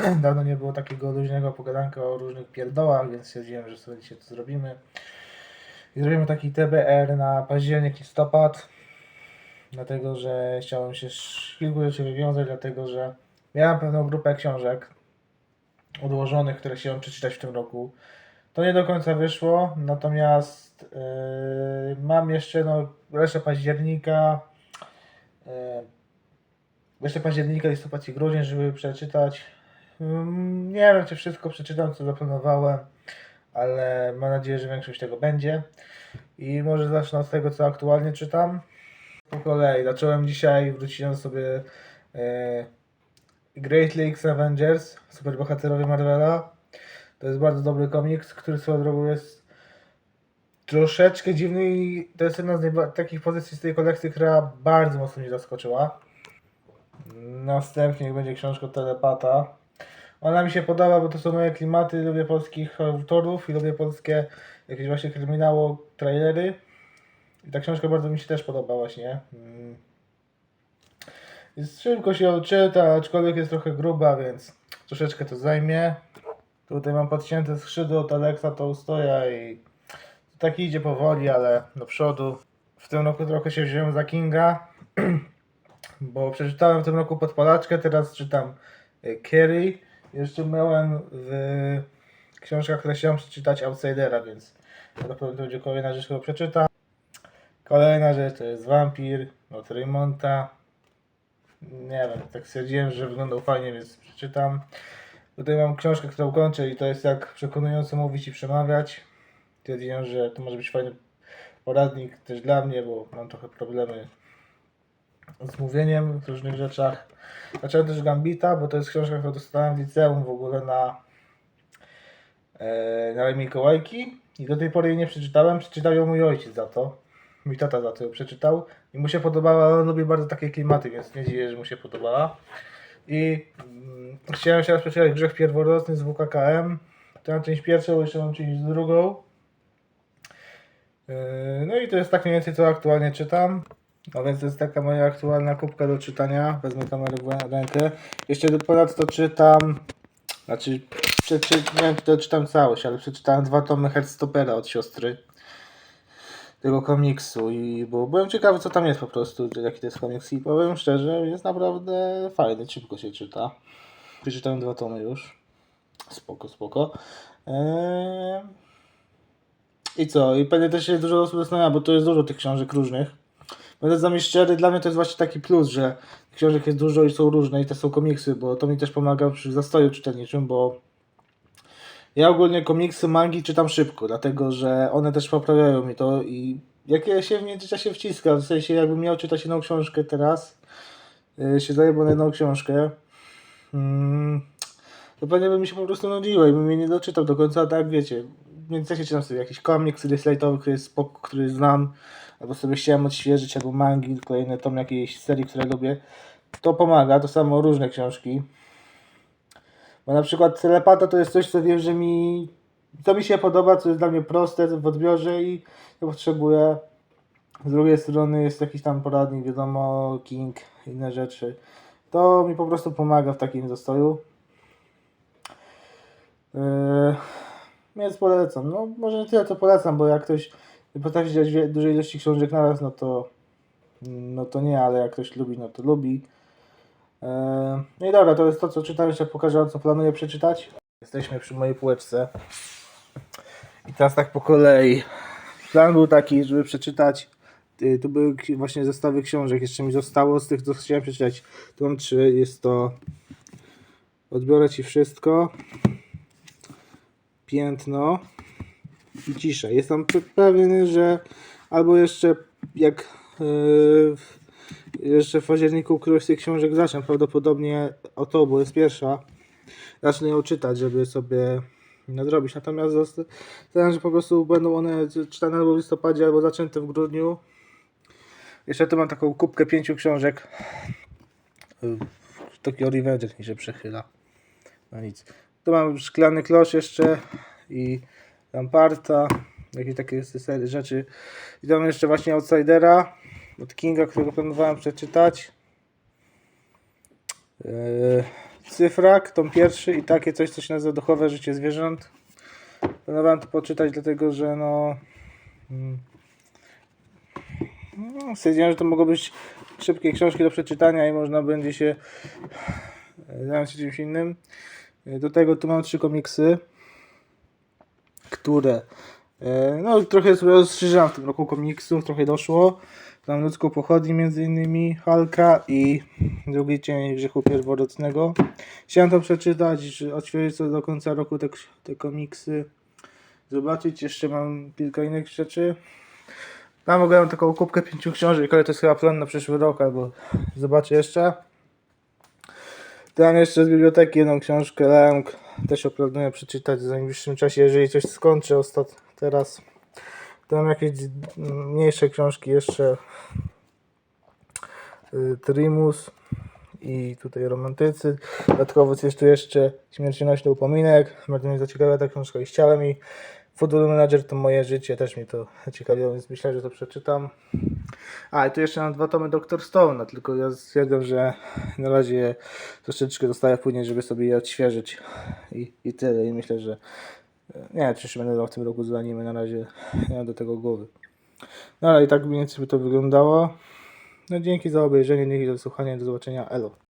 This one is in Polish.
Dawno nie było takiego luźnego pogadanka o różnych pierdołach, więc stwierdziłem, że sobie dzisiaj to zrobimy. I zrobimy taki TBR na październik, listopad. Dlatego, że chciałem się z kilku rzeczy wywiązać, dlatego, że miałem pewną grupę książek odłożonych, które chciałem przeczytać w tym roku. To nie do końca wyszło, natomiast yy, mam jeszcze no, resztę października, yy, resztę października, listopad i grudzień, żeby przeczytać. Mm, Nie wiem, czy wszystko przeczytam, co zaplanowałem, ale mam nadzieję, że większość tego będzie. I może zacznę od tego, co aktualnie czytam. Po kolei, zacząłem dzisiaj, wróciłem sobie e, Great Lakes Avengers, superbohaterowie Marvela. To jest bardzo dobry komiks, który swoją drogą jest troszeczkę dziwny i to jest jedna z takich pozycji z tej kolekcji, która bardzo mocno mnie zaskoczyła. Następnie będzie książka Telepata. Ona mi się podoba, bo to są moje klimaty, lubię polskich autorów i lubię polskie jakieś właśnie kryminało, trailery. I ta książka bardzo mi się też podoba właśnie. Mm. Jest szybko się ją czyta, aczkolwiek jest trochę gruba, więc troszeczkę to zajmie. Tutaj mam podcięte skrzydło od Alexa Tolstoja i tak idzie powoli, ale do przodu. W tym roku trochę się wziąłem za Kinga, bo przeczytałem w tym roku Podpalaczkę, teraz czytam y, Carrie. Jeszcze miałem w książkach, które chciałem przeczytać Outsidera, więc to pewno będzie kolejna rzecz, którą przeczytam. Kolejna rzecz to jest Wampir od Raymonta. Nie wiem, tak stwierdziłem, że wyglądał fajnie, więc przeczytam. Tutaj mam książkę, którą kończę i to jest jak przekonująco mówić i przemawiać. Stwierdziłem, że to może być fajny poradnik też dla mnie, bo mam trochę problemy z mówieniem w różnych rzeczach. Zacząłem też Gambita, bo to jest książka, którą dostałem w liceum w ogóle na e, na Mikołajki i do tej pory jej nie przeczytałem. Przeczytał ją mój ojciec za to. Mój tata za to ją przeczytał i mu się podobała, on lubi bardzo takie klimaty, więc nie dziwię, że mu się podobała. I mm, chciałem się raz przeczytać Grzech Pierworodny z WKKM. Tę część pierwszą, jeszcze mam część drugą. Yy, No i to jest tak mniej więcej co aktualnie czytam. No więc to jest taka moja aktualna kubka do czytania. Wezmę kamerę w rękę. Jeszcze ponadto czytam, znaczy przeczy, nie wiem czy to czytam całość, ale przeczytałem dwa tomy Heartstopera od siostry tego komiksu i bo byłem ciekawy co tam jest po prostu, jaki to jest komiks i powiem szczerze, jest naprawdę fajny, szybko się czyta. Przeczytałem dwa tomy już. Spoko, spoko. Eee... I co? I pewnie też się dużo osób zastanawia, bo to jest dużo tych książek różnych. Będę z wami szczery, dla mnie to jest właśnie taki plus, że książek jest dużo i są różne i to są komiksy, bo to mi też pomaga przy zastoju czytelniczym, bo ja ogólnie komiksy, mangi czytam szybko, dlatego że one też poprawiają mi to i jak ja się w międzyczasie wciska, w sensie jakbym miał czytać jedną książkę teraz, yy, się zajebał na jedną książkę, mm, to pewnie by mi się po prostu nudziło i bym mnie nie doczytał do końca, tak wiecie, międzyczasie czytam sobie jakiś komiks, lightowy, który jest który znam, albo sobie chciałem odświeżyć, albo mangi, kolejne tom jakiejś serii, które lubię, to pomaga, to samo różne książki. Bo na przykład telepata to jest coś, co wiem, że mi. To mi się podoba, co jest dla mnie proste w odbiorze i nie potrzebuję. Z drugiej strony jest jakiś tam poradnik, wiadomo, King, inne rzeczy. To mi po prostu pomaga w takim zastoju. Yy, więc polecam. No, może nie tyle co polecam, bo jak ktoś potrafi czytać dużej ilości książek naraz, no to. No to nie, ale jak ktoś lubi, no to lubi. Eee, No i dobra, to jest to, co czytam. Jeszcze pokażę co planuję przeczytać. Jesteśmy przy mojej półeczce. I teraz tak po kolei. Plan był taki, żeby przeczytać. y, Tu były właśnie zestawy książek. Jeszcze mi zostało z tych, co chciałem przeczytać. Tu mam trzy. Jest to Odbiorę Ci wszystko. Piętno. I cisza. Jestem pe- pewien, że albo jeszcze jak yy, jeszcze w październiku którąś z tych książek zacznę, prawdopodobnie o to, bo jest pierwsza. Zacznę ją czytać, żeby sobie nadrobić. Natomiast zastanawiam, że po prostu będą one czytane albo w listopadzie, albo zaczęte w grudniu. Jeszcze tu mam taką kubkę pięciu książek. Yy, Tokyo Revenger mi się przechyla. No nic. Tu mam szklany klosz jeszcze i Lamparta, jakieś takie rzeczy. I tam jeszcze właśnie Outsidera od Kinga, którego planowałem przeczytać. Eee, Cyfrak, tom pierwszy i takie coś, co się nazywa Duchowe Życie Zwierząt. Planowałem to poczytać, dlatego że no... mm, no stwierdziłem, że to mogą być szybkie książki do przeczytania i można będzie się e, zająć się czymś innym. E, Do tego tu mam trzy komiksy, które e, no trochę sobie rozszerzyłem w tym roku komiksów, trochę doszło. Tam ludzką pochodni między innymi Halka i drugi cień grzechu pierworodnego. Chciałem to przeczytać, odświeżyć sobie do końca roku te, te komiksy. Zobaczyć, jeszcze mam kilka innych rzeczy. Tam oglądam taką kubkę pięciu książek, ale to jest chyba plan na przyszły rok, albo zobaczę jeszcze. Tam jeszcze z biblioteki jedną książkę Lęk. Też planuję przeczytać w najbliższym czasie, jeżeli coś skończę ostat teraz. Tam jakieś mm, mniejsze książki jeszcze. Y, Trimus i tutaj romantycy. Dodatkowo jest tu jeszcze śmiercionośny upominek. Bardzo mnie zaciekawia ta książka i chciałem i Football Manager to moje życie, też mnie to ciekawiło, więc myślę, że to przeczytam. A, i tu jeszcze mam dwa tomy Dr. Stone, tylko ja stwierdzam, że na razie troszeczkę zostaję później, żeby sobie je odświeżyć i, i tyle. I myślę, że e, nie wiem, czy jeszcze będę w tym roku z anime, na razie nie mam do tego głowy. No ale i tak mniej więcej by to wyglądało. No dzięki za obejrzenie, dzięki za słuchanie, do zobaczenia, elo.